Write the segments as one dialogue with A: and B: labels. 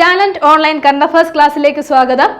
A: Talent online current first ക്ലാസ്സിലേക്ക് സ്വാഗതം.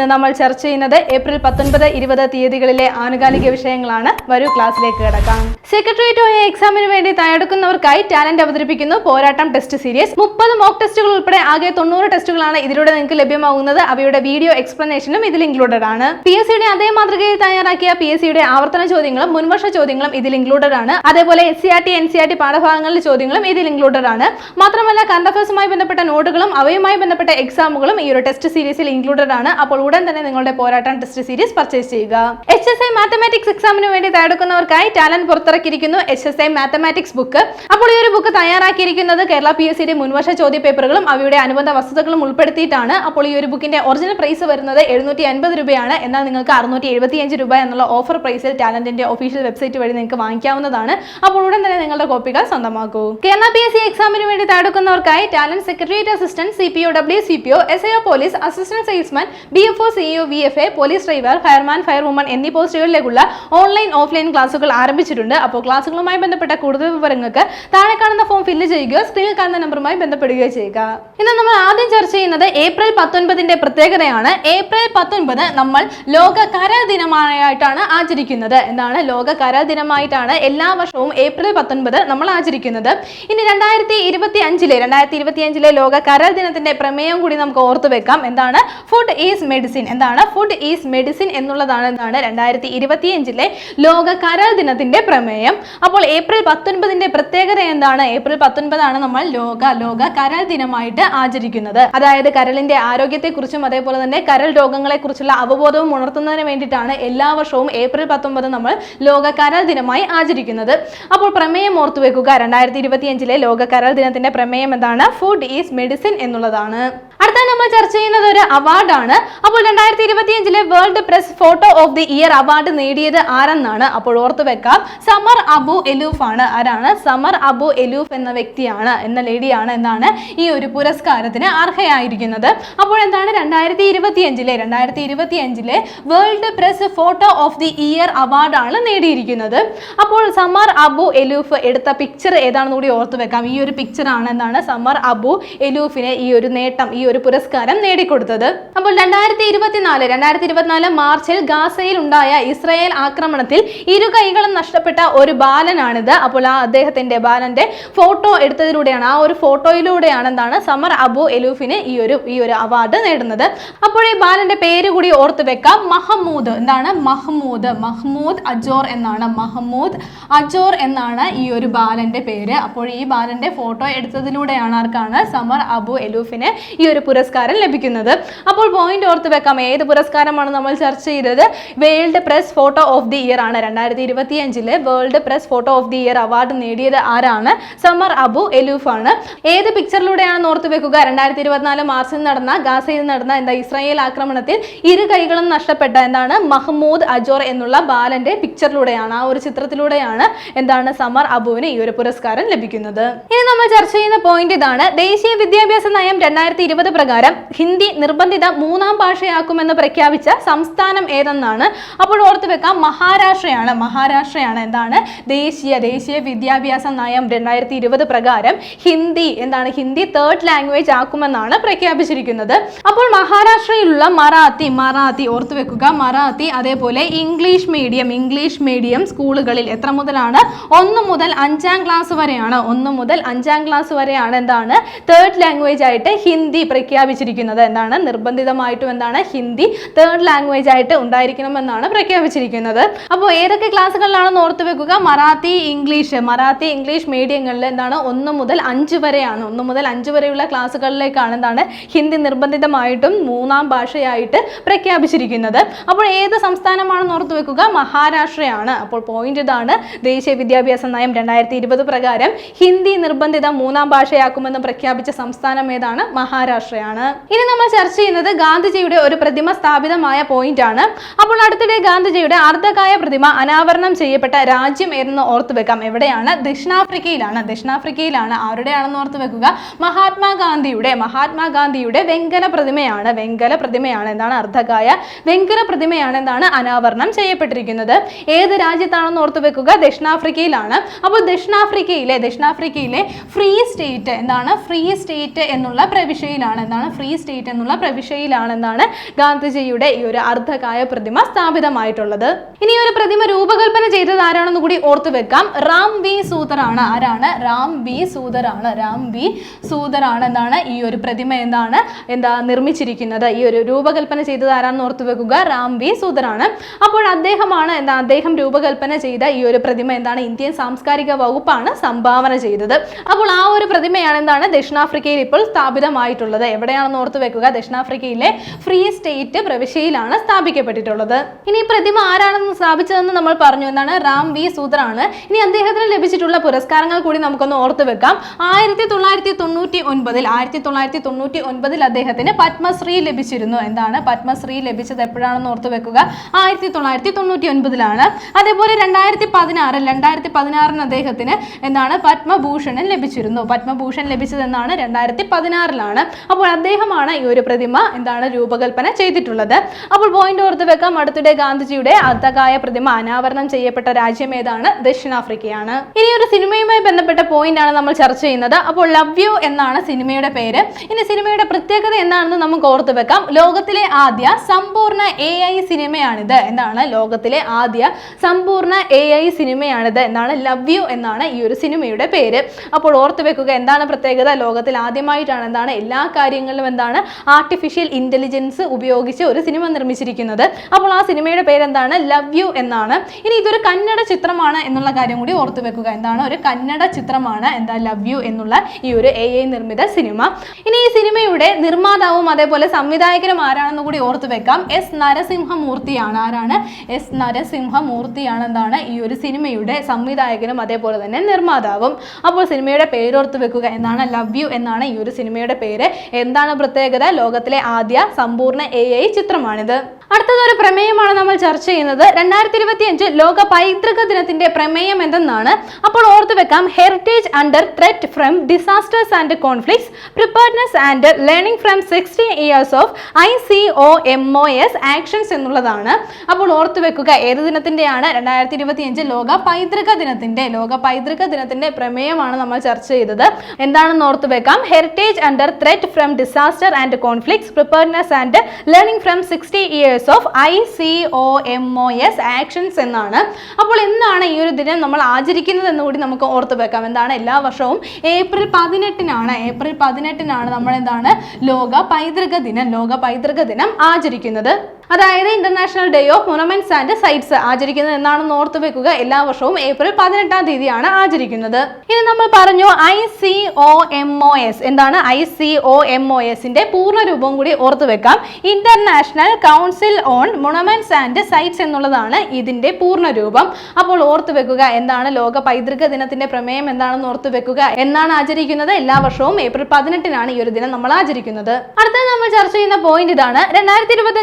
A: ഇന്ന് നമ്മൾ ചർച്ച ചെയ്യുന്നത് ഏപ്രിൽ പത്തൊൻപത് ഇരുപത് തീയതികളിലെ ആനുകാലിക വിഷയങ്ങളാണ്. വരൂ ക്ലാസ്സിലേക്ക് കിടക്കാം. സെക്രട്ടേറിയറ്റ് ഒ എക്സാമിന് വേണ്ടി തയ്യാറെടുക്കുന്നവർക്കായി ടാലന്റ് അവതരിപ്പിക്കുന്നു പോരാട്ടം ടെസ്റ്റ് സീരീസ്. മുപ്പത് മോക്ക് ടെസ്റ്റുകൾ ഉൾപ്പെടെ ആകെ തൊണ്ണൂറ് ടെസ്റ്റുകളാണ് ഇതിലൂടെ നിങ്ങൾക്ക് ലഭ്യമാകുന്നത്. അവയുടെ വീഡിയോ എക്സ്പ്ലനേഷനും ഇതിൽ ഇൻക്ലൂഡഡ് ആണ്. പി എസ് സിയുടെ അതേ മാതൃകയിൽ തയ്യാറാക്കിയ പി എസ് സിയുടെ ആവർത്തന ചോദ്യങ്ങളും മുൻവർഷ ചോദ്യങ്ങളും ഇതിൽ ഇൻക്ലൂഡഡ് ആണ്. അതേപോലെ S C R T N C R T പാഠഭാഗങ്ങളിലെ ചോദ്യങ്ങളും ഇതിൽ ഇൻക്ലൂഡഡ് ആണ്. മാത്രമല്ല കറണ്ട് അഫയേഴ്സുമായി ബന്ധപ്പെട്ട നോട്ടുകളും അവയുമായി ബന്ധപ്പെട്ട എക്സാമുകളും ഈ ഒരു ടെസ്റ്റ് സീരീസിൽ ഇൻക്ലൂഡഡ് ആണ്. അപ്പോൾ ഉടൻ തന്നെ നിങ്ങളുടെ പോരാട്ടം ടെസ്റ്റ് സീരീസ് പർച്ചേസ് ചെയ്യുക. എച്ച് എസ് ഐ മാത്തമാറ്റിക്സ് എക്സാമിന് വേണ്ടി തയ്യാറെടുക്കുന്നവർക്കായി talent പുറത്തിറക്കിയിരിക്കുന്നു H S I mathematics book അപ്പോൾ ഈ ഒരു ബുക്ക് തയ്യാറാക്കിയിരിക്കുന്നത് കേരള പി എസ് സിയുടെ മുൻവർഷ ചോദ്യ പേപ്പറുകളും അവയുടെ അനുബന്ധ വസ്തുതകളും ഉൾപ്പെടുത്തിയിട്ടാണ്. അപ്പോൾ ഈ ഒരു ബുക്കിന്റെ ഒറിജിനൽ പ്രൈസ് വരുന്നത് എഴുന്നൂറ്റി അൻപത് രൂപയാണ്. എന്നാൽ നിങ്ങൾക്ക് അറുന്നൂറ്റി എഴുപത്തിയഞ്ച് രൂപ എന്നുള്ള ഓഫർ പ്രൈസിൽ ടാലന്റിന്റെ ഒഫീഷ്യൽ വെബ്സൈറ്റ് വഴി നിങ്ങൾക്ക് വാങ്ങിക്കാവുന്നതാണ്. അപ്പോൾ ഉടൻ തന്നെ നിങ്ങളുടെ കോപ്പികൾ സ്വന്തമാക്കൂ. കേരള പി എസ് സി എക്സാമിന് വേണ്ടി തയ്യാറെടുക്കുന്നവർക്കായി Talent secretariat assistant C P O W C P O S I police assistant salesman B F O CEO V F A police driver fireman fire woman എന്നീ പോസ്റ്റുകളിലേക്കുള്ള ഓൺലൈൻ ഓഫ്ലൈൻ ക്ലാസുകൾ ആരംഭിച്ചിട്ടുണ്ട്. അപ്പോൾ ക്ലാസുകളുമായി ബന്ധപ്പെട്ട കൂടുതൽ വിവരങ്ങൾക്ക് താഴെ കാണുന്ന ഫോം ഫില്ല് ചെയ്യുകയോ സ്ക്രീനിൽ കാണുന്ന നമ്പറുമായി ബന്ധപ്പെടുകയോ ചെയ്യുക. ഇന്ന് നമ്മൾ ആദ്യം ചർച്ച ചെയ്യുന്നത് ഏപ്രിൽ പത്തൊൻപതിന്റെ പ്രത്യേകതയാണ്. ഏപ്രിൽ പത്തൊൻപത് നമ്മൾ ലോക കര ദിനമായിട്ടാണ് ആചരിക്കുന്നത്. എന്താണ് ലോക കര ദിനമായിട്ടാണ് എല്ലാ വർഷവും ഏപ്രിൽ പത്തൊൻപത് നമ്മൾ ആചരിക്കുന്നത്. ഇനി രണ്ടായിരത്തി ഇരുപത്തി അഞ്ചിലെ രണ്ടായിരത്തി ഇരുപത്തി അഞ്ചിലെ ലോക കര ദിനത്തിന്റെ പ്രമേയം കൂടി നമുക്ക് ഓർത്തു വെക്കാം. എന്താണ്? ഫുഡ് ഈസ് മെഡിസിൻ എന്താണ്? ഫുഡ് ഈസ് മെഡിസിൻ എന്നുള്ളതാണ് എന്താണ് രണ്ടായിരത്തി ഇരുപത്തിയഞ്ചിലെ ലോക കരാർ ദിനത്തിന്റെ പ്രമേയം. അപ്പോൾ ഏപ്രിൽ പത്തൊൻപതിന്റെ പ്രത്യേകത എന്താണ്? ഏപ്രിൽ പത്തൊൻപതാണ് നമ്മൾ ലോക ലോക കരൾ ദിനമായിട്ട് ആചരിക്കുന്നത്. അതായത് കരളിന്റെ ആരോഗ്യത്തെക്കുറിച്ചും അതേപോലെ തന്നെ കരൾ രോഗങ്ങളെ കുറിച്ചുള്ള അവബോധവും ഉണർത്തുന്നതിന് വേണ്ടിയിട്ടാണ് എല്ലാ വർഷവും ഏപ്രിൽ പത്തൊമ്പത് നമ്മൾ ലോക കരൾ ദിനമായി ആചരിക്കുന്നത്. അപ്പോൾ പ്രമേയം ഓർത്തുവെക്കുക. രണ്ടായിരത്തി ഇരുപത്തിയഞ്ചിലെ ലോക കരൾ ദിനത്തിന്റെ പ്രമേയം എന്താണ്? ഫുഡ് ഈസ് മെഡിസിൻ എന്നുള്ളതാണ്. അടുത്ത നമ്മൾ ചർച്ച ചെയ്യുന്നത് ഒരു അവാർഡാണ് അപ്പോൾ രണ്ടായിരത്തി ഇരുപത്തിയഞ്ചിലെ world press photo of the year award നേടിയത് ആരെന്നാണ് അപ്പോൾ ഓർത്തു വെക്കാം. സമർ അബു എലൂഫ് ആണ്. ആരാണ്? സമർ അബു എലൂഫ് എന്ന വ്യക്തിയാണ് എന്ന ലേഡിയാണ് എന്നാണ് ഈ ഒരു പുരസ്കാരത്തിന് അർഹയായിരിക്കുന്നത്. അപ്പോൾ എന്താണ് രണ്ടായിരത്തി ഇരുപത്തിയഞ്ചിലെ രണ്ടായിരത്തി ഇരുപത്തിയഞ്ചിലെ world press photo of the year അവാർഡാണ് നേടിയിരിക്കുന്നത്. അപ്പോൾ സമർ അബു എലൂഫ് എടുത്ത പിക്ചർ ഏതാണെന്ന് കൂടി ഓർത്തു വെക്കാം. ഈ ഒരു പിക്ചർ ആണ് എന്താണ് സമർ അബു എലൂഫിനെ ഈ ഒരു നേട്ടം ഈ ഒരു പുരസ്കാരം നേടിക്കൊടുത്തത്. അപ്പോൾ രണ്ടായിരത്തി ഇരുപത്തിനാല് രണ്ടായിരത്തി ഇരുപത്തിനാല് മാർച്ചിൽ ഗാസയിൽ ഉണ്ടായ ഇസ്രായേൽ ആക്രമണത്തിൽ ഇരു കൈകളും നഷ്ടപ്പെട്ട ഒരു ബാലനാണിത്. അപ്പോൾ ആ അദ്ദേഹത്തിന്റെ ബാലന്റെ ഫോട്ടോ എടുത്തതിലൂടെയാണ് ആ ഒരു ഫോട്ടോയിലൂടെയാണ് എന്താണ് സമർ അബു എലൂഫിന് ഈ ഒരു ഈ ഒരു അവാർഡ് നേടുന്നത്. അപ്പോൾ ഈ ബാലന്റെ പേര് കൂടി ഓർത്ത് വെക്കാം. മഹമ്മൂദ് എന്താണ് മഹ്മൂദ്? മഹ്മൂദ് അജോർ എന്നാണ്. മഹ്മൂദ് അജോർ എന്നാണ് ഈ ഒരു ബാലന്റെ പേര്. അപ്പോൾ ഈ ബാലന്റെ ഫോട്ടോ എടുത്തതിലൂടെയാണ് ആർക്കാണ്? സമർ അബു എലൂഫിന് ഈ ഒരു പുരസ്കാരം ലഭിക്കുന്നത്. അപ്പോൾ പോയിന്റ് ഓർത്ത് വെക്കാം. ഏത് പുരസ്കാരമാണ് നമ്മൾ ചർച്ച ചെയ്തത്? World press photo of the year ആണ്. രണ്ടായിരത്തി ഇരുപത്തി അഞ്ചിലെ world press photo of the year award നേടിയത് ആരാണ്? സമർ അബു എലൂഫ് ആണ്. ഏത് പിക്ചറിലൂടെയാണ് ഓർത്ത് വെക്കുക? രണ്ടായിരത്തി ഇരുപത്തിനാല് മാർച്ചിൽ നടന്ന ഗാസയിൽ നടന്ന എന്താ ഇസ്രായേൽ ആക്രമണത്തിൽ ഇരു കൈകളും നഷ്ടപ്പെട്ട എന്താണ്? മഹ്മൂദ് അജോർ എന്നുള്ള ബാലന്റെ പിക്ചറിലൂടെയാണ് ആ ഒരു ചിത്രത്തിലൂടെയാണ് എന്താണ് സമർ അബുവിന് ഈ ഒരു പുരസ്കാരം ലഭിക്കുന്നത്. ഇനി നമ്മൾ ചർച്ച ചെയ്യുന്ന പോയിന്റ് ഇതാണ്. ദേശീയ വിദ്യാഭ്യാസ നയം രണ്ടായിരത്തി ഇരുപത് പ്രകാരം ഹിന്ദി നിർബന്ധിത മൂന്നാം ഭാഷയാക്കുമെന്ന് പ്രഖ്യാപിച്ച സംസ്ഥാനം ഏതെന്നാണ് അപ്പോൾ ഓർത്ത് വെക്കാം. മഹാരാഷ്ട്രയാണ്. മഹാരാഷ്ട്രയാണ് എന്താണ്? ദേശീയ ദേശീയ വിദ്യാഭ്യാസ നയം രണ്ടായിരത്തി ഇരുപത് പ്രകാരം ഹിന്ദി എന്താണ്? ഹിന്ദി തേർഡ് ലാംഗ്വേജ് ആക്കുമെന്നാണ് പ്രഖ്യാപിച്ചിരിക്കുന്നത്. അപ്പോൾ മഹാരാഷ്ട്രയിലുള്ള മറാത്തി മറാത്തി ഓർത്ത് വെക്കുക. മറാത്തി അതേപോലെ ഇംഗ്ലീഷ് മീഡിയം ഇംഗ്ലീഷ് മീഡിയം സ്കൂളുകളിൽ എത്ര മുതലാണ്? ഒന്ന് മുതൽ അഞ്ചാം ക്ലാസ് വരെയാണ്. ഒന്ന് മുതൽ അഞ്ചാം ക്ലാസ് വരെയാണ് എന്താണ്? തേർഡ് ലാംഗ്വേജ് ആയിട്ട് ഹിന്ദി പ്രഖ്യാപിച്ചിരിക്കുന്നത് എന്താണ് നിർബന്ധിതമായിട്ടും എന്താണ് ഹിന്ദി തേർഡ് ലാംഗ്വേജ് ആയിട്ട് ഉണ്ടായിരിക്കണം എന്നാണ് പ്രഖ്യാപിച്ചിരിക്കുന്നത്. അപ്പോൾ ഏതൊക്കെ ക്ലാസ്സുകളിലാണെന്ന് ഓർത്ത് വെക്കുക മറാത്തി ഇംഗ്ലീഷ്. മറാത്തി ഇംഗ്ലീഷ് മീഡിയങ്ങളിൽ എന്താണ് ഒന്ന് മുതൽ അഞ്ച് വരെയാണ്. ഒന്ന് മുതൽ അഞ്ച് വരെയുള്ള ക്ലാസ്സുകളിലേക്കാണ് എന്താണ് ഹിന്ദി നിർബന്ധിതമായിട്ടും മൂന്നാം ഭാഷയായിട്ട് പ്രഖ്യാപിച്ചിരിക്കുന്നത്. അപ്പോൾ ഏത് സംസ്ഥാനമാണെന്ന് ഓർത്ത് വെക്കുക മഹാരാഷ്ട്രയാണ്. അപ്പോൾ പോയിന്റ് ഇതാണ് ദേശീയ വിദ്യാഭ്യാസ നയം രണ്ടായിരത്തി ഇരുപത് പ്രകാരം ഹിന്ദി നിർബന്ധിത മൂന്നാം ഭാഷയാക്കുമെന്ന് പ്രഖ്യാപിച്ച സംസ്ഥാനം ഏതാണ് മഹാരാഷ്ട്ര. മഹാരാഷ്ട്രയാണ് ഇനി നമ്മൾ ചർച്ച ചെയ്യുന്നത് ഗാന്ധിജിയുടെ ഒരു പ്രതിമ സ്ഥാപിതമായ പോയിന്റ് ആണ്. അപ്പോൾ അടുത്തിടെ ഗാന്ധിജിയുടെ അർദ്ധകായ പ്രതിമ അനാവരണം ചെയ്യപ്പെട്ട രാജ്യം എന്ന് ഓർത്തു വെക്കാം. എവിടെയാണ്? ദക്ഷിണാഫ്രിക്കയിലാണ്. ദക്ഷിണാഫ്രിക്കയിലാണ് ആരുടെയാണെന്ന് ഓർത്തു വെക്കുക? മഹാത്മാഗാന്ധിയുടെ മഹാത്മാഗാന്ധിയുടെ വെങ്കല പ്രതിമയാണ്. വെങ്കല പ്രതിമയാണ്. എന്താണ് അർദ്ധകായ? വെങ്കല പ്രതിമയാണ്. എന്താണ്? അനാവരണം ചെയ്യപ്പെട്ടിരിക്കുന്നത്. ഏത് രാജ്യത്താണെന്ന് ഓർത്തു വെക്കുക? ദക്ഷിണാഫ്രിക്കയിലാണ്. അപ്പോൾ ദക്ഷിണാഫ്രിക്കയിലെ ദക്ഷിണാഫ്രിക്കയിലെ ഫ്രീ സ്റ്റേറ്റ് എന്താണ്? ഫ്രീ സ്റ്റേറ്റ് എന്നുള്ള പ്രവിശ്യയിലാണ്. എന്താണ്? ഫ്രീ സ്റ്റേറ്റ് എന്നുള്ള പ്രവിശ്യയിലാണെന്നാണ് ഗാന്ധിജിയുടെ ഈ ഒരു അർദ്ധകായ പ്രതിമ സ്ഥാപിതമായിട്ടുള്ളത്. ഇനി ഒരു പ്രതിമ രൂപകൽപ്പന ചെയ്തത് ആരാണെന്ന് കൂടി ഓർത്തു വെക്കാം. റാം ബി സൂതറാണ് ആരാണ്? റാം ബി സൂതറാണ് റാം വി സൂതറാണ് എന്നാണ് ഈ ഒരു പ്രതിമ എന്താണ്? എന്താ നിർമ്മിച്ചിരിക്കുന്നത്? ഈ ഒരു രൂപകൽപ്പന ചെയ്തത് ആരാണെന്ന് ഓർത്തു വെക്കുക. റാം ബി സൂതറാണ് അപ്പോൾ അദ്ദേഹമാണ് എന്താ അദ്ദേഹം രൂപകൽപ്പന ചെയ്ത ഈ ഒരു പ്രതിമ എന്താണ്? ഇന്ത്യൻ സാംസ്കാരിക വകുപ്പാണ് സംഭാവന ചെയ്തത്. അപ്പോൾ ആ ഒരു പ്രതിമയാണ് എന്താണ്? ദക്ഷിണാഫ്രിക്കയിൽ ഇപ്പോൾ സ്ഥാപിതമായിട്ടുള്ളത്. എവിടെയാണെന്ന് ഓർത്തു വെക്കുക. ദക്ഷിണാഫ്രിക്കയിലെ ഫ്രീ സ്റ്റേറ്റ് പ്രവിശ്യയിലാണ് സ്ഥാപിക്കപ്പെട്ടിട്ടുള്ളത്. ഇനി പ്രതിമ ആരാണെന്ന് സ്ഥാപിച്ചതെന്ന് നമ്മൾ പറഞ്ഞു. എന്നാണ് റാം വി. സൂത്രാണ് ഇനി അദ്ദേഹത്തിന് ലഭിച്ചിട്ടുള്ള പുരസ്കാരങ്ങൾ കൂടി നമുക്കൊന്ന് ഓർത്തു വെക്കാം. ആയിരത്തി തൊള്ളായിരത്തി തൊണ്ണൂറ്റി ഒൻപതിൽ ആയിരത്തി തൊള്ളായിരത്തി തൊണ്ണൂറ്റി ഒൻപതിൽ അദ്ദേഹത്തിന് പത്മശ്രീ ലഭിച്ചിരുന്നു. എന്താണ്? പത്മശ്രീ ലഭിച്ചത് എപ്പോഴാണെന്ന് ഓർത്തു വെക്കുക. ആയിരത്തി തൊള്ളായിരത്തി തൊണ്ണൂറ്റി ഒൻപതിലാണ് അതേപോലെ രണ്ടായിരത്തി പതിനാറിൽ രണ്ടായിരത്തി പതിനാറിന് അദ്ദേഹത്തിന് എന്താണ്? പത്മഭൂഷണൻ ലഭിച്ചിരുന്നു. പത്മഭൂഷൺ ലഭിച്ചത് എന്നാണ് രണ്ടായിരത്തി പതിനാറിലാണ് അപ്പോൾ അദ്ദേഹമാണ് ഈ ഒരു പ്രതിമ എന്താണ് രൂപകൽപ്പന ചെയ്തിട്ടുള്ളത്. അപ്പോൾ പോയിന്റ് ഓർത്ത് വെക്കാം. അടുത്തിടെ ഗാന്ധിജിയുടെ അർദ്ധകായ പ്രതിമ അനാവരണം ചെയ്യപ്പെട്ട രാജ്യം ഏതാണ്? ദക്ഷിണാഫ്രിക്കയാണ്. ഇനി ഒരു സിനിമയുമായി ബന്ധപ്പെട്ട പോയിന്റ് ആണ് നമ്മൾ ചർച്ച ചെയ്യുന്നത്. അപ്പോൾ ലവ് യു എന്നാണ് സിനിമയുടെ പേര്. ഇനി സിനിമയുടെ പ്രത്യേകത എന്താണെന്ന് നമുക്ക് ഓർത്ത് വെക്കാം. ലോകത്തിലെ ആദ്യ സമ്പൂർണ എ ഐ സിനിമയാണിത്. എന്താണ്? ലോകത്തിലെ ആദ്യ സമ്പൂർണ എ ഐ സിനിമയാണിത്. എന്നാണ് ലവ് യു എന്നാണ് ഈ ഒരു സിനിമയുടെ പേര്. അപ്പോൾ ഓർത്ത് വെക്കുക. എന്താണ് പ്രത്യേകത? ലോകത്തിൽ ആദ്യമായിട്ടാണ് എന്താണ്? എല്ലാ കാര്യങ്ങളിലും എന്താണ് ആർട്ടിഫിഷ്യൽ ഇന്റലിജൻസ് ഉപയോഗിച്ച് ഒരു സിനിമ നിർമ്മിച്ചിരിക്കുന്നത്. അപ്പോൾ ആ സിനിമയുടെ പേരെന്താണ്? ലവ് യു എന്നാണ്. ഇനി ഇതൊരു കന്നഡ ചിത്രമാണ് എന്നുള്ള കാര്യം കൂടി ഓർത്തു വെക്കുക. എന്താണ്? ഒരു കന്നഡ ചിത്രമാണ് എന്താ ലവ് യു എന്നുള്ള ഈ ഒരു എ ഐ നിർമ്മിത സിനിമ. ഇനി ഈ സിനിമയുടെ നിർമ്മാതാവും അതേപോലെ സംവിധായകനും ആരാണെന്ന് കൂടി ഓർത്തു വെക്കാം. എസ് നരസിംഹമൂർത്തിയാണ്. ആരാണ്? എസ് നരസിംഹമൂർത്തിയാണ് എന്താണ്? ഈ ഒരു സിനിമയുടെ സംവിധായകനും അതേപോലെ തന്നെ നിർമ്മാതാവും. അപ്പോൾ സിനിമയുടെ പേരോർത്ത് വെക്കുക. എന്നാണ് ലവ് യു എന്നാണ് ഈ ഒരു സിനിമയുടെ പേര്. എന്താണ് പ്രത്യേകത? ലോകത്തിലെ ആദ്യ സമ്പൂർണ എ ഐ ചിത്രമാണിത്. അടുത്തതൊരു പ്രമേയമാണ് നമ്മൾ ചർച്ച ചെയ്യുന്നത്. രണ്ടായിരത്തി ഇരുപത്തി അഞ്ച് ലോക പൈതൃക ദിനത്തിന്റെ പ്രമേയം എന്തെന്നാണ്? അപ്പോൾ ഓർത്തു വെക്കാം. Heritage under threat from disasters and conflicts preparedness and learning from sixty years of I C O M O S actions എന്നുള്ളതാണ്. അപ്പോൾ ഓർത്തു വെക്കുക ഏത് ദിനത്തിന്റെയാണ്? രണ്ടായിരത്തി ഇരുപത്തി അഞ്ച് ലോക പൈതൃക ദിനത്തിന്റെ ലോക പൈതൃക ദിനത്തിന്റെ പ്രമേയമാണ് നമ്മൾ ചർച്ച ചെയ്തത്. എന്താണെന്ന് ഓർത്തു വെക്കാം? Heritage under threat from disaster and conflicts preparedness and learning from sixty years of I C O M O S actions എന്നാണ്. അപ്പോൾ എന്നാണ് ഈ ഒരു ദിനം നമ്മൾ ആചരിക്കുന്നത് എന്ന് കൂടി നമുക്ക് ഓർത്ത് വെക്കാം. എന്താണ്? എല്ലാ വർഷവും ഏപ്രിൽ പതിനെട്ടിനാണ്. ഏപ്രിൽ പതിനെട്ടിനാണ് നമ്മൾ എന്താണ് ലോക പൈതൃക ദിനം ലോക പൈതൃക ദിനം ആചരിക്കുന്നത്. അതായത് international day of monuments and sites ആചരിക്കുന്നത് എന്നാണ് ഓർത്ത് വെക്കുക. എല്ലാ വർഷവും ഏപ്രിൽ പതിനെട്ടാം തീയതിയാണ് ആചരിക്കുന്നത്. ഇനി നമ്മൾ പറഞ്ഞു I C O M O S എന്താണ് I C O M O എസിന്റെ പൂർണ രൂപം കൂടി ഓർത്ത് വെക്കാം. International council on monuments and sites എന്നുള്ളതാണ് ഇതിന്റെ പൂർണ രൂപം. അപ്പോൾ ഓർത്ത് വെക്കുക എന്താണ് ലോക പൈതൃക ദിനത്തിന്റെ പ്രമേയം എന്താണെന്ന് ഓർത്ത് വെക്കുക എന്നാണ് ആചരിക്കുന്നത്. എല്ലാ വർഷവും ഏപ്രിൽ പതിനെട്ടിനാണ് ഈ ഒരു ദിനം നമ്മൾ ആചരിക്കുന്നത്. അടുത്തത് നമ്മൾ ചർച്ച ചെയ്യുന്ന പോയിന്റ് ഇതാണ്. രണ്ടായിരത്തി ഇരുപത്തി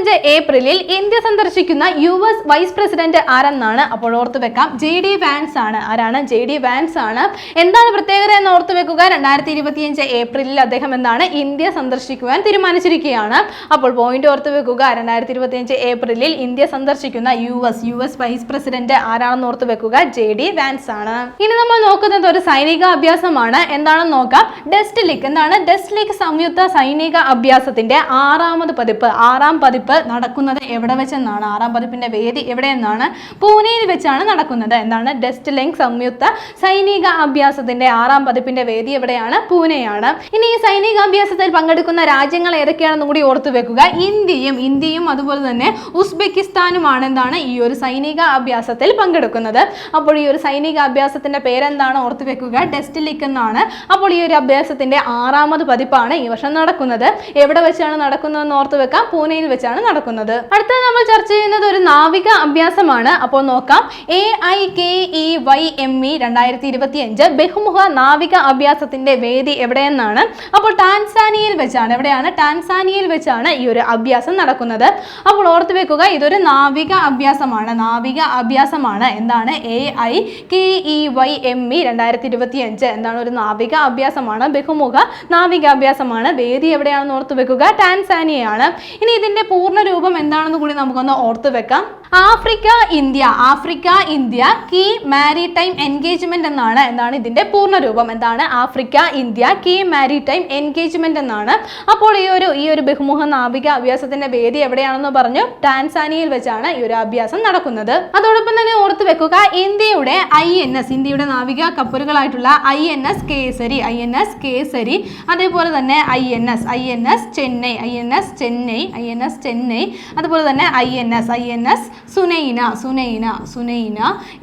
A: ഏപ്രിലിൽ ഇന്ത്യ സന്ദർശിക്കുന്ന യു എസ് വൈസ് പ്രസിഡന്റ് ആരെന്നാണ് അപ്പോൾ ഓർത്തു വെക്കാം. ജെ ഡി വാൻസ് ആണ്. ആരാണ്? ജെ ഡി വാൻസ് ആണ്. എന്താണ് പ്രത്യേകത എന്ന് ഓർത്തു വെക്കുക. രണ്ടായിരത്തി ഇരുപത്തിയഞ്ച് ഏപ്രിലിൽ അദ്ദേഹം എന്താണ് ഇന്ത്യ സന്ദർശിക്കുവാൻ തീരുമാനിച്ചിരിക്കുകയാണ്. അപ്പോൾ പോയിന്റ് ഓർത്തു വെക്കുക. രണ്ടായിരത്തി ഇരുപത്തിയഞ്ച് ഏപ്രിലിൽ ഇന്ത്യ സന്ദർശിക്കുന്ന U S U S vice president ആരാണെന്ന് ഓർത്തു വെക്കുക. ജെ ഡി വാൻസ് ആണ്. ഇനി നമ്മൾ നോക്കുന്നത് ഒരു സൈനിക അഭ്യാസമാണ്. എന്താണെന്ന് നോക്കാം. ഡെസ്റ്റ് ഡെസ്റ്റിലിക് എന്താണ്? ഡെസ്റ്റ് ഡെസ്റ്റിലിക് സംയുക്ത സൈനിക അഭ്യാസത്തിന്റെ ആറാമത് പതിപ്പ് ആറാം പതിപ്പ് നടക്കുന്നത് എവിടെ വെച്ചെന്നാണ്? ആറാം പതിപ്പിന്റെ വേദി എവിടെയെന്നാണ്? പൂനെയിൽ വെച്ചാണ് നടക്കുന്നത്. എന്താണ്? ഡെസ്റ്റ് ലെങ് സംയുക്ത സൈനിക അഭ്യാസത്തിന്റെ ആറാം പതിപ്പിന്റെ വേദി എവിടെയാണ്? പൂനെയാണ്. ഇനി ഈ സൈനിക അഭ്യാസത്തിൽ പങ്കെടുക്കുന്ന രാജ്യങ്ങൾ ഏതൊക്കെയാണെന്ന് കൂടി ഓർത്തു വെക്കുക. ഇന്ത്യയും ഇന്ത്യയും അതുപോലെ തന്നെ ഉസ്ബെക്കിസ്ഥാനുമാണ് എന്താണ്? ഈ ഒരു സൈനിക അഭ്യാസത്തിൽ പങ്കെടുക്കുന്നത്. അപ്പോൾ ഈ ഒരു സൈനിക അഭ്യാസത്തിന്റെ പേരെന്താണ് ഓർത്തു വെക്കുക? ഡെസ്റ്റ് ലിക് എന്നാണ്. അപ്പോൾ ഈ ഒരു അഭ്യാസത്തിന്റെ ആറാമത് പതിപ്പാണ് ഈ വർഷം നടക്കുന്നത്. എവിടെ വെച്ചാണ് നടക്കുന്നതെന്ന് ഓർത്തു വെക്കാം. പൂനെയിൽ വെച്ചാണ് നടക്കുന്നത്. അടുത്തത് നമ്മൾ ചർച്ച ചെയ്യുന്നത് ഒരു നാവിക അഭ്യാസമാണ്. അപ്പോൾ നോക്കാം. A I K E Y M E രണ്ടായിരത്തി ഇരുപത്തി അഞ്ച് ബഹുമുഖ നാവിക അഭ്യാസത്തിന്റെ വേദി എവിടെയെന്നാണ്? അപ്പോൾ ടാൻസാനിയയിൽ വെച്ചാണ്. എവിടെയാണ്? ടാൻസാനിയയിൽ വെച്ചാണ് ഈ ഒരു അഭ്യാസം നടക്കുന്നത്. അപ്പോൾ ഓർത്തു വെക്കുക ഇതൊരു നാവിക അഭ്യാസമാണ്. നാവിക അഭ്യാസമാണ്. എന്താണ്? A I K E Y M E രണ്ടായിരത്തി ഇരുപത്തി അഞ്ച് എന്താണ് ഒരു നാവിക അഭ്യാസമാണ്? ബഹുമുഖ നാവിക നാവികാഭ്യാസമാണ് വേദി എവിടെയാണെന്ന് ഓർത്തു വെക്കുക ടാൻസാനിയയാണ്. ഇനി ഇതിന്റെ പൂർണ രൂപം എന്താണെന്ന് കൂടി നമുക്കൊന്ന് ഓർത്തു വെക്കാം. Africa India. Africa India key maritime engagement എന്നാണ് എന്താണ് ഇതിന്റെ പൂർണ രൂപം എന്താണ്? Africa India key maritime engagement എന്നാണ്. അപ്പോൾ ഈ ഒരു ഈ ഒരു ബഹുമുഖ നാവിക അഭ്യാസത്തിന്റെ വേദി എവിടെയാണെന്ന് പറഞ്ഞു ടാൻസാനിയയിൽ വെച്ചാണ് ഈ ഒരു അഭ്യാസം നടക്കുന്നത്. അതോടൊപ്പം തന്നെ ഓർത്ത് വെക്കുക ഇന്ത്യയുടെ ഐ എൻ എസ് ഇന്ത്യയുടെ നാവിക കപ്പലുകളായിട്ടുള്ള I N S Kesari I N S Kesari അതേപോലെ തന്നെ I N S I N S Chennai I N S Chennai I N S Chennai അതുപോലെ തന്നെ I N S I N S Sunaina Sunaina Sunaina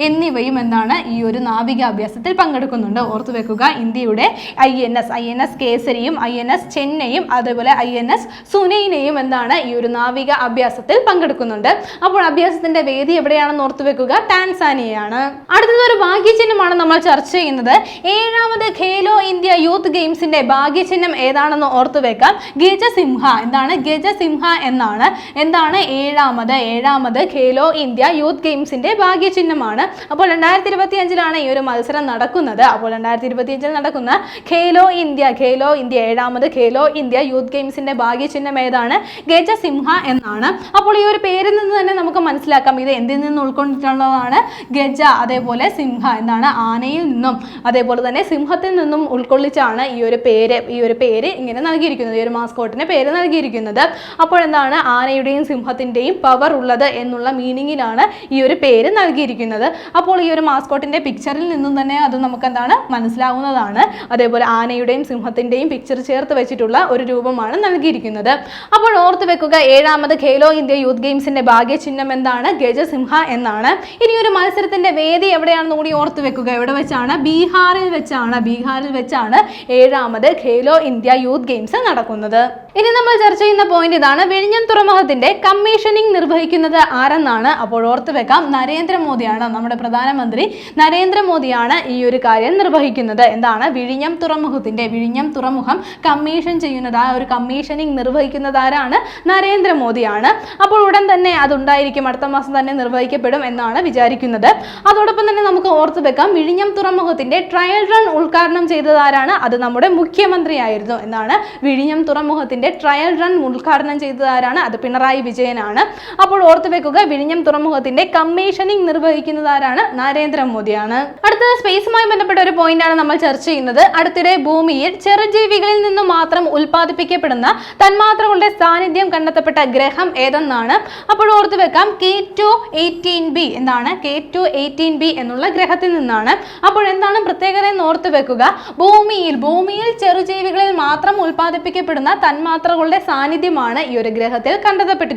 A: എന്നിവയും എന്താണ് ഈ ഒരു നാവികാഭ്യാസത്തിൽ പങ്കെടുക്കുന്നുണ്ട്. ഓർത്തു വെക്കുക ഇന്ത്യയുടെ I N S I N S കേസരിയും I N S ചെന്നൈയും അതേപോലെ ഐ എൻ എസ് സുനൈനയും എന്താണ് ഈ ഒരു നാവിക അഭ്യാസത്തിൽ പങ്കെടുക്കുന്നുണ്ട്. അപ്പോൾ അഭ്യാസത്തിന്റെ വേദി എവിടെയാണെന്ന് ഓർത്തു വെക്കുക ടാൻസാനിയയാണ്. അടുത്തത് ഒരു ഭാഗ്യചിഹ്നമാണ് നമ്മൾ ചർച്ച ചെയ്യുന്നത്. ഏഴാമത് ഖേലോ ഇന്ത്യ യൂത്ത് ഗെയിംസിന്റെ ഭാഗ്യചിഹ്നം ഏതാണെന്ന് ഓർത്തു വെക്കാം. ഗജസിംഹ എന്താണ് ഗജസിംഹ എന്നാണ്. എന്താണ് ഏഴാമത്? ഏഴാമത് ഖേലോ ഇന്ത്യ യൂത്ത് ഗെയിംസിന്റെ ഭാഗ്യചിഹ്നമാണ്. അപ്പോൾ രണ്ടായിരത്തി ഇരുപത്തി അഞ്ചിലാണ് ഈ ഒരു മത്സരം നടക്കുന്നത്. അപ്പോൾ രണ്ടായിരത്തി ഇരുപത്തി അഞ്ചിൽ നടക്കുന്ന ഖേലോ ഇന്ത്യ ഖേലോ ഇന്ത്യ ഏഴാമത് ഖേലോ ഇന്ത്യ യൂത്ത് ഗെയിംസിന്റെ ഭാഗ്യചിഹ്നം ഏതാണ്? ഗജസിംഹ എന്നാണ്. അപ്പോൾ ഈ ഒരു പേരിൽ നിന്ന് തന്നെ നമുക്ക് മനസ്സിലാക്കാം. ഇത് എന്തിൽ നിന്ന് ഉൾക്കൊണ്ടിട്ടുള്ളതാണ്? ഗജ അതേപോലെ സിംഹ എന്താണ് ആനയിൽ നിന്നും അതേപോലെ തന്നെ സിംഹത്തിൽ നിന്നും ഉൾക്കൊള്ളിച്ചാണ് ഈ ഒരു പേര് ഈ ഒരു പേര് ഇങ്ങനെ നൽകിയിരിക്കുന്നത്. ഈ ഒരു മാസ്കോട്ടിന് പേര് നൽകിയിരിക്കുന്നത്. അപ്പോൾ എന്താണ്? ആനയുടെയും സിംഹത്തിന്റെയും പവർ ഉള്ളത് എന്നുള്ള മീനിങ്ങിലാണ് ഈ ഒരു പേര് നൽകിയിരിക്കുന്നത്. അപ്പോൾ ഈ ഒരു മാസ്കോട്ടിന്റെ പിക്ചറിൽ നിന്നും തന്നെ അത് നമുക്ക് എന്താണ് മനസ്സിലാവുന്നതാണ്. അതേപോലെ ആനയുടെയും സിംഹത്തിന്റെയും പിക്ചർ ചേർത്ത് വെച്ചിട്ടുള്ള ഒരു രൂപമാണ് നൽകിയിരിക്കുന്നത്. അപ്പോൾ ഓർത്ത് വെക്കുക ഏഴാമത് ഖേലോ ഇന്ത്യ യൂത്ത് ഗെയിംസിന്റെ ഭാഗ്യചിഹ്നം എന്താണ്? ഗജസിംഹ എന്നാണ്. ഇനി ഒരു മത്സരത്തിന്റെ വേദി എവിടെയാണെന്ന് കൂടി ഓർത്ത് വെക്കുക. എവിടെ വെച്ചാണ്? ബീഹാറിൽ വെച്ചാണ്. ബീഹാറിൽ വെച്ചാണ് ഏഴാമത് ഖേലോ ഇന്ത്യ യൂത്ത് ഗെയിംസ് നടക്കുന്നത്. ഇനി നമ്മൾ ചർച്ച ചെയ്യുന്ന പോയിന്റ് ഇതാണ് വിഴിഞ്ഞം തുറമുഖത്തിന്റെ കമ്മീഷനിങ് നിർവഹിക്കുന്നത് ആരെന്നാണ് അപ്പോൾ ഓർത്തു വെക്കാം. നരേന്ദ്രമോദിയാണ് നമ്മുടെ പ്രധാനമന്ത്രി. നരേന്ദ്രമോദിയാണ് ഈ ഒരു കാര്യം നിർവഹിക്കുന്നത്. എന്താണ്? വിഴിഞ്ഞം തുറമുഖത്തിന്റെ വിഴിഞ്ഞം തുറമുഖം കമ്മീഷൻ ചെയ്യുന്നത്. ആ ഒരു കമ്മീഷനിങ് നിർവഹിക്കുന്നത് ആരാണ്? നരേന്ദ്രമോദിയാണ്. അപ്പോൾ ഉടൻ തന്നെ അതുണ്ടായിരിക്കും. അടുത്ത മാസം തന്നെ നിർവഹിക്കപ്പെടും എന്നാണ് വിചാരിക്കുന്നത്. അതോടൊപ്പം തന്നെ നമുക്ക് ഓർത്തു വെക്കാം. വിഴിഞ്ഞം തുറമുഖത്തിന്റെ ട്രയൽ റൺ ഉദ്ഘാടനം ചെയ്തത് ആരാണ്? അത് നമ്മുടെ മുഖ്യമന്ത്രിയായിരുന്നു. എന്നാണ് വിഴിഞ്ഞം തുറമുഖത്തിന്റെ ട്രയൽ റൺ ഉദ്ഘാടനം ചെയ്തത് ആരാണ്? അത് പിണറായി വിജയനാണ്. അപ്പോൾ ഓർത്തു വെക്കുക വിഴിഞ്ഞം തുറമുഖത്തിന്റെ കമ്മീഷനിങ് നിർവഹിക്കുന്നത് ആരാണ്? നരേന്ദ്രമോദിയാണ് അടുത്തത് സ്പേസുമായി ബന്ധപ്പെട്ട ഒരു പോയിന്റ് ആണ് നമ്മൾ ചർച്ച ചെയ്യുന്നത്. അടുത്തിടെ ഭൂമിയിൽ ചെറുജീവികളിൽ നിന്ന് മാത്രം ഉൽപ്പാദിപ്പിക്കപ്പെടുന്ന തന്മാത്രകളുടെ സാന്നിധ്യം കണ്ടെത്തപ്പെട്ട ഗ്രഹം ഏതെന്നാണ്? അപ്പോൾ ഓർത്തു വെക്കാം കെ ടു എയ്റ്റീൻ ബി എന്താണ്? കെ ടു എയ്റ്റീൻ ബി എന്നുള്ള ഗ്രഹത്തിൽ നിന്നാണ്. അപ്പോൾ എന്താണ് പ്രത്യേകത എന്ന് ഓർത്തു വെക്കുക ഭൂമിയിൽ ഭൂമിയിൽ ചെറുജീവികളിൽ മാത്രം ഉൽപ്പാദിപ്പിക്കപ്പെടുന്ന തന്മാത്രകളുടെ സാന്നിധ്യമാണ് ഈ ഒരു ഗ്രഹത്തിൽ കണ്ടെത്തപ്പെട്ടിട്ടുള്ളത്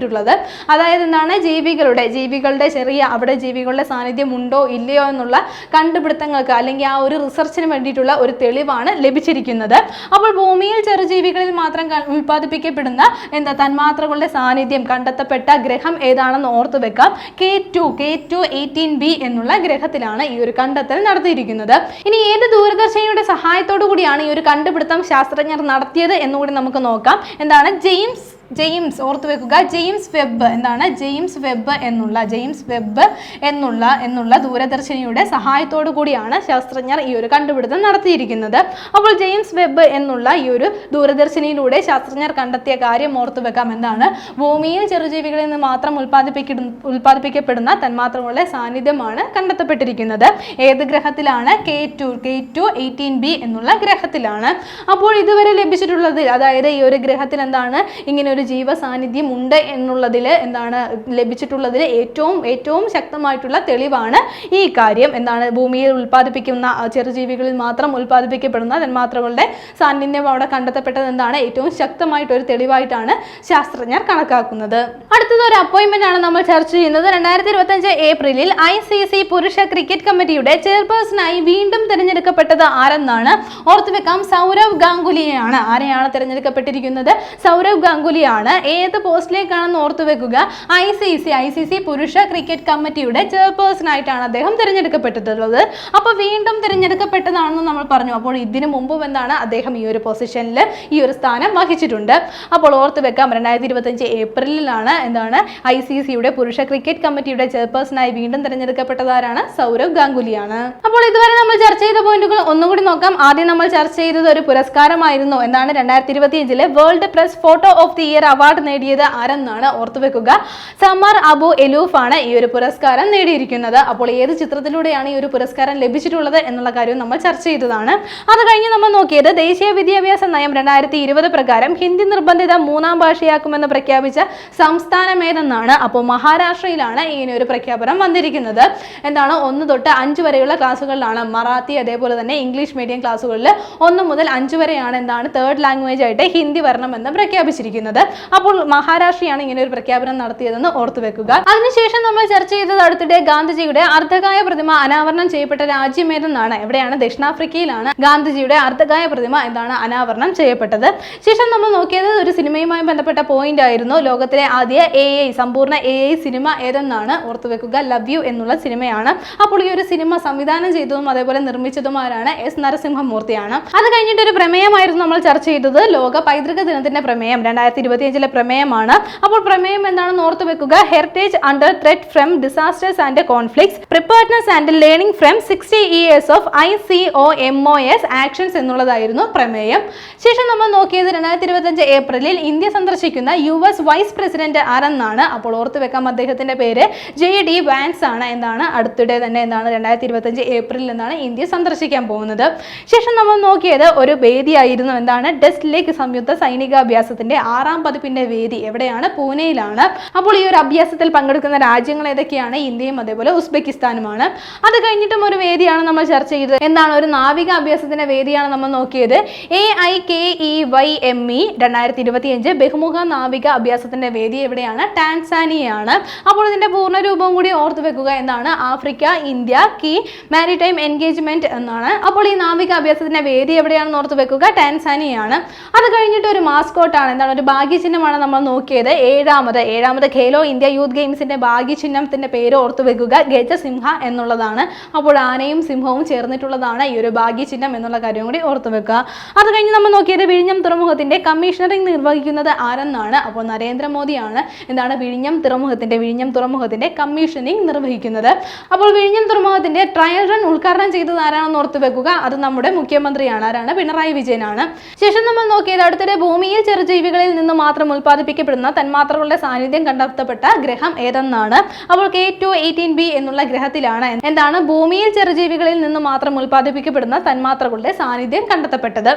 A: അതായത് എന്താണ്? ജീവികളുടെ ജീവികളുടെ ചെറിയ അവിടെ ജീവികളുടെ സാന്നിധ്യം ഉണ്ടോ ഇല്ലയോ എന്നുള്ള കണ്ടുപിടുത്തങ്ങൾക്ക് അല്ലെങ്കിൽ ആ ഒരു റിസർച്ചിന് വേണ്ടിയിട്ടുള്ള ഒരു തെളിവാണ് ലഭിച്ചിരിക്കുന്നത്. അപ്പോൾ ഭൂമിയിൽ ചെറുജീവികളിൽ മാത്രം ഉൽപ്പാദിപ്പിക്കപ്പെടുന്ന എന്താ തന്മാത്രകളുടെ സാന്നിധ്യം കണ്ടെത്തപ്പെട്ട ഗ്രഹം ഏതാണെന്ന് ഓർത്തു വെക്കാം. K two K two eighteen B എന്നുള്ള ഗ്രഹത്തിലാണ് ഈ ഒരു കണ്ടെത്തൽ നടത്തിയിരിക്കുന്നത്. ഇനി ഏത് ദൂരദർശിനിയുടെ സഹായത്തോടു കൂടിയാണ് ഈ ഒരു കണ്ടുപിടുത്തം ശാസ്ത്രജ്ഞർ നടത്തിയത് എന്നുകൂടി നമുക്ക് നോക്കാം. എന്താണ്? ജെയിംസ് ജെയിംസ് ഓർത്തു വെക്കുക ജെയിംസ് വെബ് എന്താണ്? ജെയിംസ് വെബ് എന്നുള്ള ജെയിംസ് വെബ് എന്നുള്ള എന്നുള്ള ദൂരദർശിനിയുടെ സഹായത്തോടു കൂടിയാണ് ശാസ്ത്രജ്ഞർ ഈ ഒരു കണ്ടുപിടുത്തം നടത്തിയിരിക്കുന്നത്. അപ്പോൾ ജെയിംസ് വെബ് എന്നുള്ള ഈ ഒരു ദൂരദർശിനിയിലൂടെ ശാസ്ത്രജ്ഞർ കണ്ടെത്തിയ കാര്യം ഓർത്തു വെക്കാം. എന്താണ്? ഭൂമിയിൽ ചെറുജീവികളിൽ നിന്ന് മാത്രം ഉൽപ്പാദിപ്പിക്കുന്ന ഉൽപ്പാദിപ്പിക്കപ്പെടുന്ന തന്മാത്രങ്ങളുടെ സാന്നിധ്യമാണ് കണ്ടെത്തപ്പെട്ടിരിക്കുന്നത്. ഏത് ഗ്രഹത്തിലാണ്? K two K two eighteen B എന്നുള്ള ഗ്രഹത്തിലാണ്. അപ്പോൾ ഇതുവരെ ലഭിച്ചിട്ടുള്ളതിൽ അതായത് ഈ ഒരു ഗ്രഹത്തിൽ എന്താണ് ഇങ്ങനെ ഒരു ജീവ സാന്നിധ്യം ഉണ്ട് എന്നുള്ളതിൽ എന്താണ് ലഭിച്ചിട്ടുള്ളതിൽ ഏറ്റവും ഏറ്റവും ശക്തമായിട്ടുള്ള തെളിവാണ് ഈ കാര്യം. എന്താണ് ഭൂമിയിൽ ഉൽപ്പാദിപ്പിക്കുന്ന ചെറുജീവികളിൽ മാത്രം ഉൽപ്പാദിപ്പിക്കപ്പെടുന്ന തന്മാത്രകളുടെ സാന്നിധ്യം അവിടെ കണ്ടെത്തപ്പെട്ടത് എന്താണ്? ഏറ്റവും ശക്തമായിട്ടൊരു തെളിവായിട്ടാണ് ശാസ്ത്രജ്ഞർ കണക്കാക്കുന്നത്. അടുത്തത് ഒരു അപ്പോയിന്റ്മെന്റ് ആണ് നമ്മൾ ചർച്ച ചെയ്യുന്നത്. രണ്ടായിരത്തി ഇരുപത്തഞ്ച് ഏപ്രിലിൽ ഐ സി സി പുരുഷ ക്രിക്കറ്റ് കമ്മിറ്റിയുടെ ചെയർപേഴ്സണായി വീണ്ടും തിരഞ്ഞെടുക്കപ്പെട്ടത് ആരെന്നാണ് ഓർത്തുവെക്കാം. സൗരവ് ഗാംഗുലിയാണ് ആരെയാണ് തിരഞ്ഞെടുക്കപ്പെട്ടിരിക്കുന്നത്? സൗരവ് ഗാംഗുലി ഗാംഗുലിയാണ് ഏത് പോസ്റ്റിലേക്കാണെന്ന് ഓർത്തു വെക്കുക. I C C I C C പുരുഷ ക്രിക്കറ്റ് കമ്മിറ്റിയുടെ ചെയർപേഴ്സൺ ആയിട്ടാണ് അദ്ദേഹം തിരഞ്ഞെടുക്കപ്പെട്ടിട്ടുള്ളത്. അപ്പോൾ വീണ്ടും തിരഞ്ഞെടുക്കപ്പെട്ടതാണെന്ന് നമ്മൾ പറഞ്ഞു. അപ്പോൾ ഇതിനു മുമ്പും എന്താണ് അദ്ദേഹം ഈ ഒരു പൊസിഷനിൽ ഈ ഒരു സ്ഥാനം വഹിച്ചിട്ടുണ്ട്. അപ്പോൾ ഓർത്ത് വെക്കാം രണ്ടായിരത്തി ഇരുപത്തഞ്ച് ഏപ്രിലിലാണ് എന്താണ് ഐ സി സിയുടെ പുരുഷ ക്രിക്കറ്റ് കമ്മിറ്റിയുടെ ചെയർപേഴ്സണായി വീണ്ടും തിരഞ്ഞെടുക്കപ്പെട്ടതാരാണ്? സൗരവ് ഗാംഗുലിയാണ്. അപ്പോൾ ഇതുവരെ നമ്മൾ ചർച്ച ചെയ്ത പോയിന്റുകൾ ഒന്നുകൂടി നോക്കാം. ആദ്യം നമ്മൾ ചർച്ച ചെയ്തത് ഒരു പുരസ്കാരമായിരുന്നു. എന്നാണ് രണ്ടായിരത്തി ഇരുപത്തിയഞ്ചിലെ world press photo of the year award നേടിയത് ആരെന്നാണ് ഓർത്തു വെക്കുക. സമർ അബു എലൂഫ് ആണ് ഈ ഒരു പുരസ്കാരം നേടിയിരിക്കുന്നത്. അപ്പോൾ ഏത് ചിത്രത്തിലൂടെയാണ് ഈ ഒരു പുരസ്കാരം ലഭിച്ചിട്ടുള്ളത് എന്നുള്ള കാര്യം നമ്മൾ ചർച്ച ചെയ്തതാണ്. അത് കഴിഞ്ഞ് നമ്മൾ നോക്കിയത് ദേശീയ വിദ്യാഭ്യാസ നയം രണ്ടായിരത്തി ഇരുപത് പ്രകാരം ഹിന്ദി നിർബന്ധിത മൂന്നാം ഭാഷയാക്കുമെന്ന് പ്രഖ്യാപിച്ച സംസ്ഥാനം ഏതെന്നാണ്? അപ്പോൾ മഹാരാഷ്ട്രയിലാണ് ഇങ്ങനെ ഒരു പ്രഖ്യാപനം വന്നിരിക്കുന്നത്. എന്താണ്? ഒന്ന് തൊട്ട് അഞ്ച് വരെയുള്ള ക്ലാസ്സുകളിലാണ്. മറാത്തി അതേപോലെ തന്നെ ഇംഗ്ലീഷ് മീഡിയം ക്ലാസ്സുകളിൽ ഒന്ന് മുതൽ അഞ്ച് വരെയാണ് എന്താണ്? തേർഡ് ലാംഗ്വേജ് ആയിട്ട് ഹിന്ദി വരണമെന്ന് പ്രഖ്യാപിച്ചിരിക്കുന്നത്. അപ്പോൾ മഹാരാഷ്ട്രയാണ് ഇങ്ങനെ ഒരു പ്രഖ്യാപനം നടത്തിയതെന്ന് ഓർത്തു വെക്കുക. അതിനുശേഷം നമ്മൾ ചർച്ച ചെയ്തത് അടുത്തിടെ ഗാന്ധിജിയുടെ അർദ്ധകായ പ്രതിമ അനാവരണം ചെയ്യപ്പെട്ട രാജ്യം ഏതെന്നാണ്? എവിടെയാണ്? ദക്ഷിണാഫ്രിക്കയിലാണ് ഗാന്ധിജിയുടെ അർദ്ധകായ പ്രതിമ എന്താണ് അനാവരണം ചെയ്യപ്പെട്ടത്? ശേഷം നമ്മൾ നോക്കിയത് ഒരു സിനിമയുമായി ബന്ധപ്പെട്ട പോയിന്റ് ആയിരുന്നു. ലോകത്തിലെ ആദ്യ എ ഐ സമ്പൂർണ എ ഐ സിനിമ ഏതെന്നാണ് ഓർത്തു വെക്കുക. ലവ് യു എന്നുള്ള സിനിമയാണ്. അപ്പോൾ ഈ ഒരു സിനിമ സംവിധാനം ചെയ്തതും അതേപോലെ നിർമ്മിച്ചതും ആരാണ് എസ് നരസിംഹമൂർത്തിയാണ്. അത് കഴിഞ്ഞിട്ട് ഒരു പ്രമേയമായിരുന്നു നമ്മൾ ചർച്ച ചെയ്തത്. ലോക പൈതൃക ദിനത്തിന്റെ പ്രമേയം. രണ്ടായിരത്തി ഇരുപത്തിയഞ്ചിലെ പ്രമേയമാണ്. അപ്പോൾ പ്രമേയം എന്താണെന്ന് ഓർത്തു വെക്കുക? Heritage under threat from disasters and conflicts preparedness and learning from sixty years of I C O M O S actions എന്നുള്ളതായിരുന്നു പ്രമേയം. ശേഷം നമ്മൾ നോക്കിയത് രണ്ടായിരത്തി ഇരുപത്തഞ്ച് ഏപ്രിലിൽ ഇന്ത്യ സന്ദർശിക്കുന്ന യു എസ് വൈസ് പ്രസിഡന്റ് ആരെന്നാണ്? അപ്പോൾ ഓർത്ത് വെക്കാം അദ്ദേഹത്തിന്റെ പേര്. ജെ ഡി വാൻസ് ആണ് എന്താണ് അടുത്തിടെ തന്നെ എന്താണ് രണ്ടായിരത്തി ഇരുപത്തഞ്ച് ഏപ്രിലിൽ എന്നാണ് ഇന്ത്യ സന്ദർശിക്കാൻ പോകുന്നത്. ശേഷം നമ്മൾ നോക്കിയത് ഒരു വേദിയായിരുന്നു എന്താണ്? ഡെസ്റ്റ് ലേക്ക് സംയുക്ത സൈനികാഭ്യാസത്തിന്റെ ആറാം പതിപ്പിന്റെ വേദി എവിടെയാണ്? പൂനെയിലാണ്. അപ്പോൾ ഈ ഒരു അഭ്യാസത്തിൽ പങ്കെടുക്കുന്ന രാജ്യങ്ങൾ ഏതൊക്കെയാണ്? ഇന്ത്യയും അതേപോലെ ഉസ്ബെക്കിസ്ഥാനുമാണ്. അത് കഴിഞ്ഞിട്ടും ഒരു വേദിയാണ് നമ്മൾ ചർച്ച ചെയ്തത്. എന്താണ് ഒരു നാവിക അഭ്യാസത്തിന്റെ വേദിയാണ് നമ്മൾ നോക്കിയത്? A I K E Y M E രണ്ടായിരത്തി ഇരുപത്തി അഞ്ച് ബഹുമുഖ നാവിക അഭ്യാസത്തിന്റെ വേദി എവിടെയാണ്? ടാൻസാനിയയാണ്. അപ്പോൾ ഇതിന്റെ പൂർണ രൂപം കൂടി ഓർത്തു വെക്കുക എന്താണ്? Africa India key maritime engagement എന്നാണ്. അപ്പോൾ ഈ നാവിക അഭ്യാസത്തിന്റെ വേദി എവിടെയാണെന്ന് ഓർത്ത് വെക്കുക? ടാൻസാനിയയാണ്. അത് കഴിഞ്ഞിട്ട് ഒരു മാസ്കോട്ടാണ്. എന്താണ്? ഒരു ഭാഗ്യചിഹ്നമാണ് നമ്മൾ നോക്കിയത്. ഏഴാമത് ഏഴാമത് ഖേലോ ഇന്ത്യ യൂത്ത് ഗെയിംസിന്റെ ഭാഗ്യചിഹ്നത്തിന്റെ പേര് ഓർത്തു വെക്കുക. ഗജസിംഹ എന്നുള്ളതാണ്. അപ്പോൾ ആനയും സിംഹവും ചേർന്നിട്ടുള്ളതാണ് ഈ ഒരു ഭാഗ്യചിഹ്നം എന്നുള്ള കാര്യം കൂടി ഓർത്തു വെക്കുക. അത് കഴിഞ്ഞ് നമ്മൾ നോക്കിയത് വിഴിഞ്ഞം തുറമുഖത്തിന്റെ കമ്മീഷണറിംഗ് നിർവഹിക്കുന്നത് ആരെന്നാണ്? അപ്പോൾ നരേന്ദ്രമോദിയാണ്. എന്താണ് വിഴിഞ്ഞം തുറമുഖത്തിന്റെ വിഴിഞ്ഞം തുറമുഖത്തിന്റെ കമ്മീഷനിങ് നിർവഹിക്കുന്നത്. അപ്പോൾ വിഴിഞ്ഞം തുറമുഖത്തിന്റെ ട്രയൽ റൺ ഉദ്ഘാടനം ചെയ്തത് ആരാണെന്ന് ഓർത്തു വെക്കുക. അത് നമ്മുടെ മുഖ്യമന്ത്രിയാണ്. ആരാണ്? പിണറായി വിജയനാണ്. ശേഷം നമ്മൾ നോക്കിയത് അടുത്തിടെ ഭൂമിയിൽ ചെറുജീവികളിൽ നിന്ന് മാത്രം ഉൽപ്പാദിപ്പിക്കപ്പെടുന്ന തന്മാത്രകളുടെ സാന്നിധ്യം കണ്ടെത്തപ്പെട്ട ഗ്രഹം ഏതെന്നാണ്? അപ്പോൾ കെ ടു എയ്റ്റീൻ ബി എന്നുള്ള ഗ്രഹത്തിലാണ്. എന്താണ്? ഭൂമിയിൽ ചെറുജീവികളിൽ നിന്ന് മാത്രം ഉൽപ്പാദിപ്പിക്കപ്പെടുന്ന തന്മാത്രകളുടെ സാന്നിധ്യം കണ്ടെത്തപ്പെട്ടത്.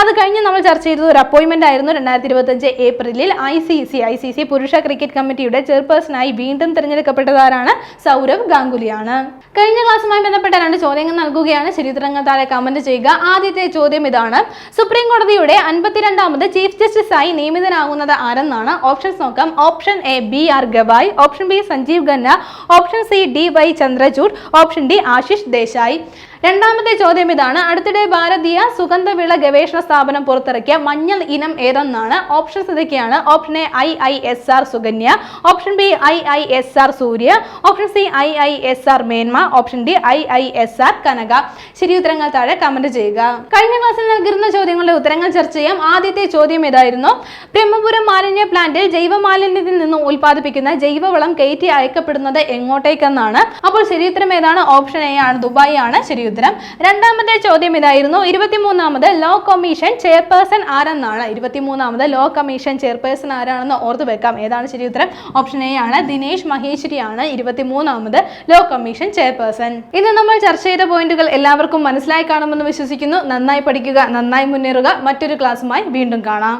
A: അത് കഴിഞ്ഞ് നമ്മൾ ചർച്ച ചെയ്തത് ഒരു അപ്പോയിന്റ്മെന്റ് ആയിരുന്നു രണ്ടായിരത്തി ഇരുപത്തഞ്ച് ഏപ്രിലിൽ I C C. I C C പുരുഷ ക്രിക്കറ്റ് കമ്മിറ്റിയുടെ ചെയർപേഴ്സണായി വീണ്ടും തിരഞ്ഞെടുക്കപ്പെട്ടതാരാണ് സൗരവ് ഗാംഗുലിയാണ്. കഴിഞ്ഞ ക്ലാസ്സുമായി ബന്ധപ്പെട്ട രണ്ട് ചോദ്യങ്ങൾ നൽകുകയാണ്. ശരിത്രങ്ങൾ താഴെ കമന്റ് ചെയ്യുക. ആദ്യത്തെ ചോദ്യം ഇതാണ്. സുപ്രീം കോടതിയുടെ അൻപത്തിരണ്ടാമത് ചീഫ് ജസ്റ്റിസായി നിയമിതനാകുന്നത് ആരെന്നാണ്? ഓപ്ഷൻസ് നോക്കാം. Option A B R Gavai. Option B Sanjiv Khanna. Option C D Y Chandrachud. Option D Ashish Desai. രണ്ടാമത്തെ ചോദ്യം ഇതാണ്. അടുത്തിടെ ഭാരതീയ സുഗന്ധവിള ഗവേഷണ സ്ഥാപനം പുറത്തിറക്കിയ മഞ്ഞൾ ഇനം ഏതെന്നാണ്? ഓപ്ഷൻസ് ഇതൊക്കെയാണ് option A I I S R Sukanya. Option B I I S R Surya. Option C I I S R Menma. Option D I I S R Kanaka. ശരി ഉത്തരങ്ങൾ താഴെ കമന്റ് ചെയ്യുക. കഴിഞ്ഞ ക്ലാസ്സിൽ നൽകിയിരുന്ന ചോദ്യങ്ങളുടെ ഉത്തരങ്ങൾ ചർച്ച ചെയ്യാം. ആദ്യത്തെ ചോദ്യം ഇതായിരുന്നു. ബ്രഹ്മപുരം മാലിന്യ പ്ലാന്റിൽ ജൈവ മാലിന്യത്തിൽ നിന്നും ഉൽപ്പാദിപ്പിക്കുന്ന ജൈവവളം കയറ്റി അയക്കപ്പെടുന്നത് എങ്ങോട്ടേക്കെന്നാണ്. അപ്പോൾ ശരി ഉത്തരം ഏതാണ്? ഓപ്ഷൻ എ ആണ്. ദുബായി ആണ് ശരി ഉത്തരം. രണ്ടാമത്തെ ചോദ്യം ഇതായിരുന്നു. ഇരുപത്തിമൂന്നാമത് ലോ കമ്മീഷൻ ചെയർപേഴ്സൺ ആരെന്നാണ്? ഇരുപത്തിമൂന്നാമത് ലോ കമ്മീഷൻ ചെയർപേഴ്സൺ ആരാണെന്ന് ഓർത്തു വെക്കാം. ഏതാണ് ശരി ഉത്തരം? ഓപ്ഷൻ എ ആണ്. ദിനേശ് മഹേശ്വരിയാണ് ഇരുപത്തിമൂന്നാമത് ലോ കമ്മീഷൻ ചെയർപേഴ്സൺ ഇന്ന് നമ്മൾ ചർച്ച ചെയ്ത പോയിന്റുകൾ എല്ലാവർക്കും മനസ്സിലായി കാണുമെന്ന് വിശ്വസിക്കുന്നു. നന്നായി പഠിക്കുക നന്നായി മുന്നേറുക. മറ്റൊരു ക്ലാസ്സുമായി വീണ്ടും കാണാം.